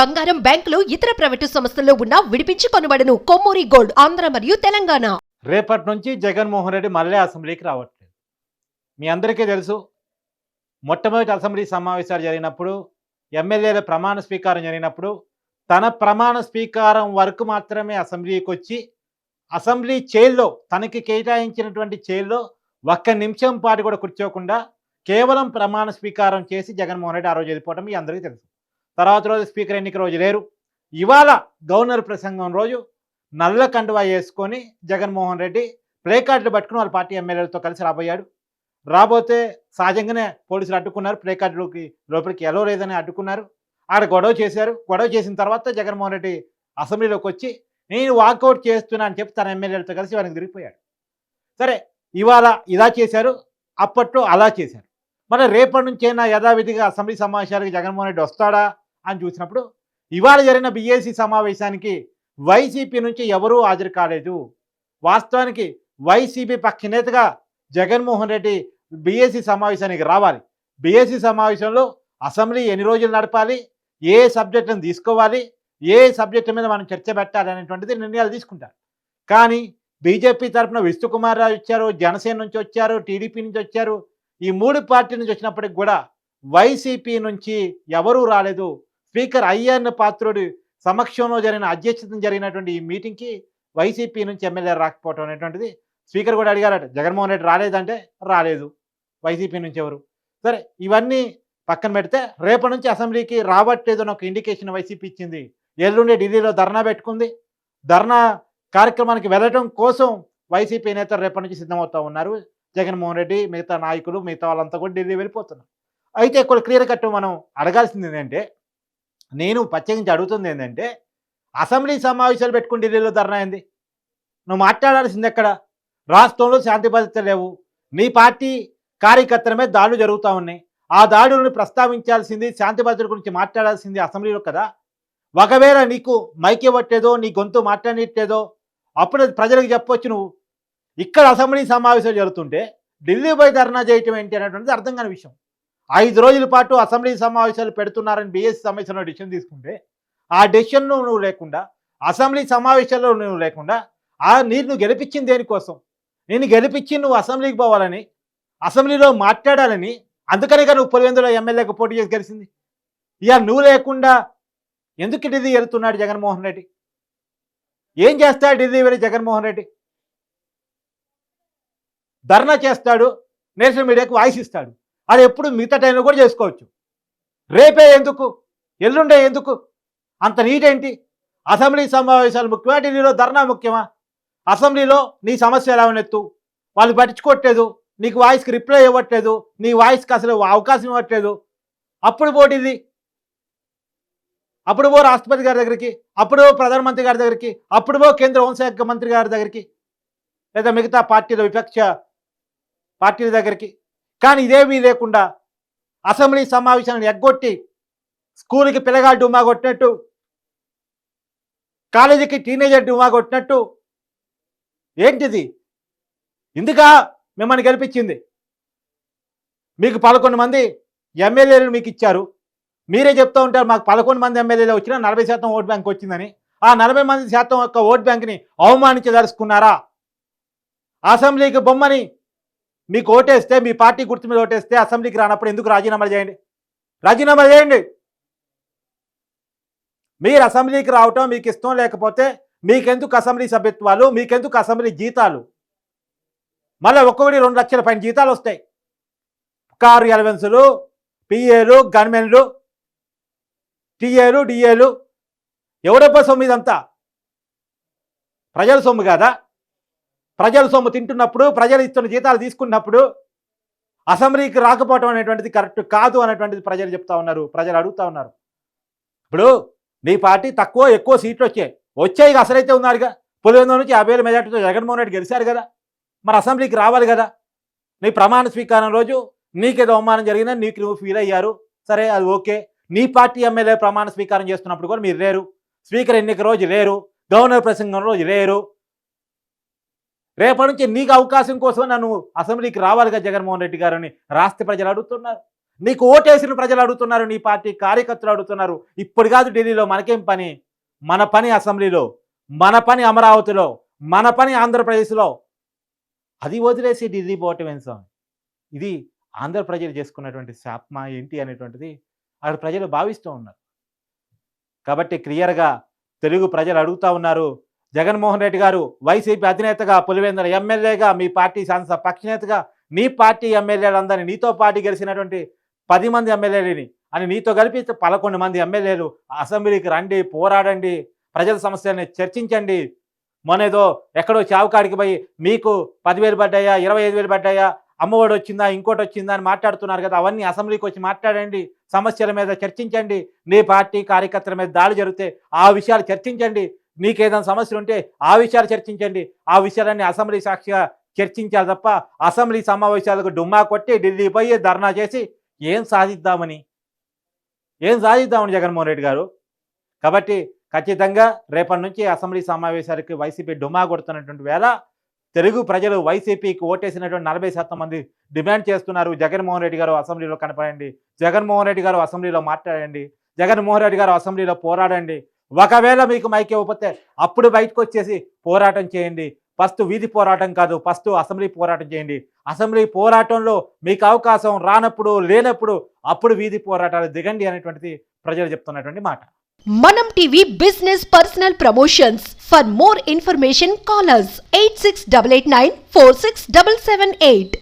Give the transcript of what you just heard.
బంగారం బ్యాంకులు ఇతర ప్రైవేటు సంస్థల్లో ఉన్న విడిపించి కొనబడను. కొమ్మూరి గోల్డ్ ఆంధ్ర మరియు తెలంగాణ. రేపటి నుంచి జగన్మోహన్ రెడ్డి మళ్ళీ అసెంబ్లీకి రావట్లేదు. మీ అందరికీ తెలుసు మొట్టమొదటి అసెంబ్లీ సమావేశాలు జరిగినప్పుడు ఎమ్మెల్యేల ప్రమాణ స్వీకారం జరిగినప్పుడు తన ప్రమాణ స్వీకారం వరకు మాత్రమే అసెంబ్లీకి వచ్చి అసెంబ్లీ చైల్లో తనకి కేటాయించినటువంటి చైల్లో ఒక్క నిమిషం పాటు కూడా కూర్చోకుండా కేవలం ప్రమాణ స్వీకారం చేసి జగన్మోహన్ రెడ్డి ఆ రోజు వెళ్ళిపోవడం మీ అందరికీ తెలుసు. తర్వాత రోజు స్పీకర్ ఎన్నిక రోజు లేరు. ఇవాళ గవర్నర్ ప్రసంగం రోజు నల్ల కండువా వేసుకొని జగన్మోహన్ రెడ్డి ప్లే కార్డులు పట్టుకుని వాళ్ళ పార్టీ ఎమ్మెల్యేలతో కలిసి రాబోయాడు. రాబోతే సహజంగానే పోలీసులు అడ్డుకున్నారు. ప్లే కార్డులోకి లోపలికి ఎలా లేదని అడ్డుకున్నారు. ఆడ గొడవ చేశారు. గొడవ చేసిన తర్వాత జగన్మోహన్ రెడ్డి అసెంబ్లీలోకి వచ్చి నేను వాకౌట్ చేస్తున్నా అని చెప్పి తన ఎమ్మెల్యేలతో కలిసి వారికి తిరిగిపోయాడు. సరే ఇవాళ ఇలా చేశారు. అప్పట్లో అలా చేశారు. మరి రేపటి నుంచైనా యథావిధిగా అసెంబ్లీ సమావేశాలకు జగన్మోహన్ రెడ్డి వస్తాడా? అని చూసినప్పుడు ఇవాళ జరిగిన బీఏసీ సమావేశానికి వైసీపీ నుంచి ఎవరూ హాజరు కాలేదు. వాస్తవానికి వైసీపీ పక్ష నేతగా జగన్మోహన్ రెడ్డి బీఏసీ సమావేశానికి రావాలి. బీఏసీ సమావేశంలో అసెంబ్లీ ఎన్ని రోజులు నడపాలి? ఏ సబ్జెక్టును తీసుకోవాలి? ఏ సబ్జెక్టు మీద మనం చర్చ పెట్టాలి అనేటువంటిది నిర్ణయాలు తీసుకుంటారు. కానీ బీజేపీ తరఫున విష్ణుకుమార్ రావు వచ్చారు జనసేన నుంచి వచ్చారు టీడీపీ నుంచి వచ్చారు. ఈ మూడు పార్టీ నుంచి వచ్చినప్పటికి కూడా వైసీపీ నుంచి ఎవరూ రాలేదు. స్పీకర్ అయ్యన్న పాత్రుడి సమక్షంలో జరిగిన అధ్యక్షత జరిగినటువంటి ఈ మీటింగ్కి వైసీపీ నుంచి ఎమ్మెల్యే రాకపోవటం అనేటువంటిది స్పీకర్ కూడా అడిగారట జగన్మోహన్ రెడ్డి రాలేదంటే రాలేదు వైసీపీ నుంచి ఎవరు? సరే ఇవన్నీ పక్కన పెడితే రేపటి నుంచి అసెంబ్లీకి రావట్లేదు అని ఒక ఇండికేషన్ వైసీపీ ఇచ్చింది. ఎల్లుండి ఢిల్లీలో ధర్నా పెట్టుకుంది. ధర్నా కార్యక్రమానికి వెళ్ళటం కోసం వైసీపీ నేతలు రేపటి నుంచి సిద్ధమవుతూ ఉన్నారు. జగన్మోహన్ రెడ్డి మిగతా నాయకులు మిగతా వాళ్ళంతా కూడా ఢిల్లీ వెళ్ళిపోతున్నారు. అయితే ఇక్కడ క్లియర్ కట్ మనం అడగాల్సింది ఏంటంటే నేను ప్రత్యేకించి అడుగుతుంది ఏంటంటే అసెంబ్లీ సమావేశాలు పెట్టుకుని ఢిల్లీలో ధర్నా అయింది? నువ్వు మాట్లాడాల్సింది ఎక్కడ? రాష్ట్రంలో శాంతి భద్రత లేవు. నీ పార్టీ కార్యకర్తల మీద దాడులు జరుగుతూ ఉన్నాయి. ఆ దాడులను ప్రస్తావించాల్సింది శాంతి భద్రత గురించి మాట్లాడాల్సింది అసెంబ్లీలో కదా? ఒకవేళ నీకు మైక్ ఇవ్వట్లేదో నీ గొంతు మాట్లాడట్లేదో అప్పుడు ప్రజలకు చెప్పొచ్చు నువ్వు. ఇక్కడ అసెంబ్లీ సమావేశాలు జరుగుతుంటే ఢిల్లీ పోయి ధర్నా చేయటం ఏంటి అనేటువంటిది అర్థం కాని విషయం. ఐదు రోజుల పాటు అసెంబ్లీ సమావేశాలు పెడుతున్నారని బీఎస్సీ సమావేశంలో డిసిషన్ తీసుకుంటే ఆ డెసిషన్ను నువ్వు లేకుండా అసెంబ్లీ సమావేశాల్లో నువ్వు లేకుండా ఆ నీరు నువ్వు గెలిపించింది దేనికోసం? నేను గెలిపించి నువ్వు అసెంబ్లీకి పోవాలని అసెంబ్లీలో మాట్లాడాలని అందుకనే కానీ నువ్వు పులివెందులో ఎమ్మెల్యేకి పోటీ చేసి గెలిచింది. ఇక నువ్వు లేకుండా ఎందుకు ఢిల్లీ వెళ్తున్నాడు జగన్మోహన్ రెడ్డి? ఏం చేస్తాడు ఢిల్లీ వెళ్ళి జగన్మోహన్ రెడ్డి? ధర్నా చేస్తాడు నేషనల్ మీడియాకు వాయిస్ ఇస్తాడు. అది ఎప్పుడు మిగతా టైంలో కూడా చేసుకోవచ్చు. రేపే ఎందుకు? ఎల్లుండే ఎందుకు? అంత నీటేంటి? అసెంబ్లీ సమావేశాలు ముఖ్యమా? ఢిల్లీలో ధర్నా ముఖ్యమా? అసెంబ్లీలో నీ సమస్య ఎలా ఉన్నెత్తు వాళ్ళు పట్టించుకోవట్లేదు. నీకు వాయిస్కి రిప్లై ఇవ్వట్లేదు. నీ వాయిస్కి అసలు అవకాశం ఇవ్వట్లేదు. అప్పుడు పోటీది అప్పుడు పో రాష్ట్రపతి గారి దగ్గరికి. అప్పుడు ప్రధానమంత్రి గారి దగ్గరికి. అప్పుడు పో కేంద్ర హోంశాఖ మంత్రి గారి దగ్గరికి. లేదా మిగతా పార్టీల విపక్ష పార్టీల దగ్గరికి. కానీ ఇదేమీ లేకుండా అసెంబ్లీ సమావేశాలను ఎగ్గొట్టి స్కూల్కి పిల్లగాడు డుమా కొట్టినట్టు కాలేజీకి టీనేజర్ డుమా కొట్టినట్టు ఏంటిది? ఇందుకా మిమ్మల్ని గెలిపించింది. మీకు పదకొండు మంది ఎమ్మెల్యేలు మీకు ఇచ్చారు. మీరే చెప్తూ ఉంటారు మాకు పదకొండు మంది ఎమ్మెల్యేలు వచ్చినా నలభై శాతం ఓట్ బ్యాంక్ వచ్చిందని. ఆ నలభై మంది శాతం యొక్క ఓట్ బ్యాంక్ని అవమానించదలుచుకున్నారా? అసెంబ్లీకి బొమ్మని మీకు ఓటేస్తే మీ పార్టీ గుర్తు మీద ఓటేస్తే అసెంబ్లీకి రానప్పుడు ఎందుకు రాజీనామా చేయండి? రాజీనామా చేయండి. మీరు అసెంబ్లీకి రావటం మీకు ఇష్టం లేకపోతే మీకెందుకు అసెంబ్లీ సభ్యత్వాలు మీకెందుకు అసెంబ్లీ జీతాలు? మళ్ళీ ఒక్కొక్కటి రెండు లక్షల పైన జీతాలు వస్తాయి. కారు ఎలవెన్సులు పిఏలు గన్మెన్లు టీఏలు డిఏలు. ఎవడెప్ప సొమ్ము ఇదంతా? ప్రజల సొమ్ము కాదా? ప్రజల సొమ్ము తింటున్నప్పుడు ప్రజలు ఇస్తున్న జీతాలు తీసుకున్నప్పుడు అసెంబ్లీకి రాకపోవటం అనేటువంటిది కరెక్ట్ కాదు అనేటువంటిది ప్రజలు చెప్తా ఉన్నారు ప్రజలు అడుగుతా ఉన్నారు. ఇప్పుడు నీ పార్టీ తక్కువ ఎక్కువ సీట్లు వచ్చాయి. వచ్చాయి ఇక అసలైతే ఉన్నారుగా. పులివెందు నుంచి యాభై వేల మెజార్టీతో జగన్మోహన్ రెడ్డి గెలిచారు కదా. మరి అసెంబ్లీకి రావాలి కదా. నీ ప్రమాణ స్వీకారం రోజు నీకేదో అవమానం జరిగినా నీకు నువ్వు ఫీల్ అయ్యారు. సరే అది ఓకే. నీ పార్టీ ఎమ్మెల్యే ప్రమాణ స్వీకారం చేస్తున్నప్పుడు కూడా మీరు లేరు. స్పీకర్ ఎన్నిక రోజు లేరు. గవర్నర్ ప్రసంగం రోజు లేరు. రేపటి నుంచి నీకు అవకాశం కోసం నన్ను అసెంబ్లీకి రావాలిగా జగన్మోహన్ రెడ్డి గారని రాష్ట్ర ప్రజలు అడుగుతున్నారు. నీకు ఓటేసిన ప్రజలు అడుగుతున్నారు నీ పార్టీ కార్యకర్తలు అడుగుతున్నారు. ఇప్పుడు కాదు ఢిల్లీలో మనకేం పని? మన పని అసెంబ్లీలో మన పని అమరావతిలో మన పని ఆంధ్రప్రదేశ్లో. అది వదిలేసి ఢిల్లీ పోవటం ఏం స్వామి? ఇది ఆంధ్ర ప్రజలు చేసుకున్నటువంటి శాప్మా ఏంటి అనేటువంటిది అక్కడ ప్రజలు భావిస్తూ ఉన్నారు. కాబట్టి క్లియర్గా తెలుగు ప్రజలు అడుగుతా ఉన్నారు. జగన్మోహన్ రెడ్డి గారు వైసీపీ అధినేతగా పులివెందుల ఎమ్మెల్యేగా మీ పార్టీ సంస్థ పక్షనేతగా నీ పార్టీ ఎమ్మెల్యేలందరినీ నీతో పార్టీ గెలిచినటువంటి పది మంది ఎమ్మెల్యేలని అని నీతో కలిపి పదకొండు మంది ఎమ్మెల్యేలు అసెంబ్లీకి రండి పోరాడండి ప్రజల సమస్యల్ని చర్చించండి. మొనేదో ఎక్కడో చావుకాడికి పోయి మీకు పదివేలు పడ్డాయా ఇరవై ఐదు వేలు పడ్డాయా అమ్మఒడి వచ్చిందా ఇంకోటి వచ్చిందా అని మాట్లాడుతున్నారు కదా అవన్నీ అసెంబ్లీకి వచ్చి మాట్లాడండి సమస్యల మీద చర్చించండి నీ పార్టీ కార్యకర్తల మీద దాడి జరిగితే ఆ విషయాలు చర్చించండి మీకు ఏదైనా సమస్యలు ఉంటే ఆ విషయాలు చర్చించండి. ఆ విషయాలన్నీ అసెంబ్లీ సాక్షిగా చర్చించాలి తప్ప అసెంబ్లీ సమావేశాలకు డుమ్మా కొట్టి ఢిల్లీ పోయి ధర్నా చేసి ఏం సాధిద్దామని? ఏం సాధిద్దామని జగన్మోహన్ రెడ్డి గారు? కాబట్టి ఖచ్చితంగా రేపటి నుంచి అసెంబ్లీ సమావేశాలకి వైసీపీ డుమా కొడుతున్నటువంటి వేళ తెలుగు ప్రజలు వైసీపీకి ఓటేసినటువంటి నలభై శాతం మంది డిమాండ్ చేస్తున్నారు. జగన్మోహన్ రెడ్డి గారు అసెంబ్లీలో కనపడండి. జగన్మోహన్ రెడ్డి గారు అసెంబ్లీలో మాట్లాడండి. జగన్మోహన్ రెడ్డి గారు అసెంబ్లీలో పోరాడండి. ఒకవేళ మీకు మైక్ ఇవ్వకపోతే అప్పుడు బయటకు వచ్చేసి పోరాటం చేయండి. ఫస్ట్ వీధి పోరాటం కాదు ఫస్ట్ అసెంబ్లీ పోరాటం చేయండి. అసెంబ్లీ పోరాటంలో మీకు అవకాశం రానప్పుడు లేనప్పుడు అప్పుడు వీధి పోరాటాలు దిగండి అనేటువంటిది ప్రజలు చెప్తున్నటువంటి మాట. మనం TV business personal promotions for more information callers eight six double eight nine four six double seven eight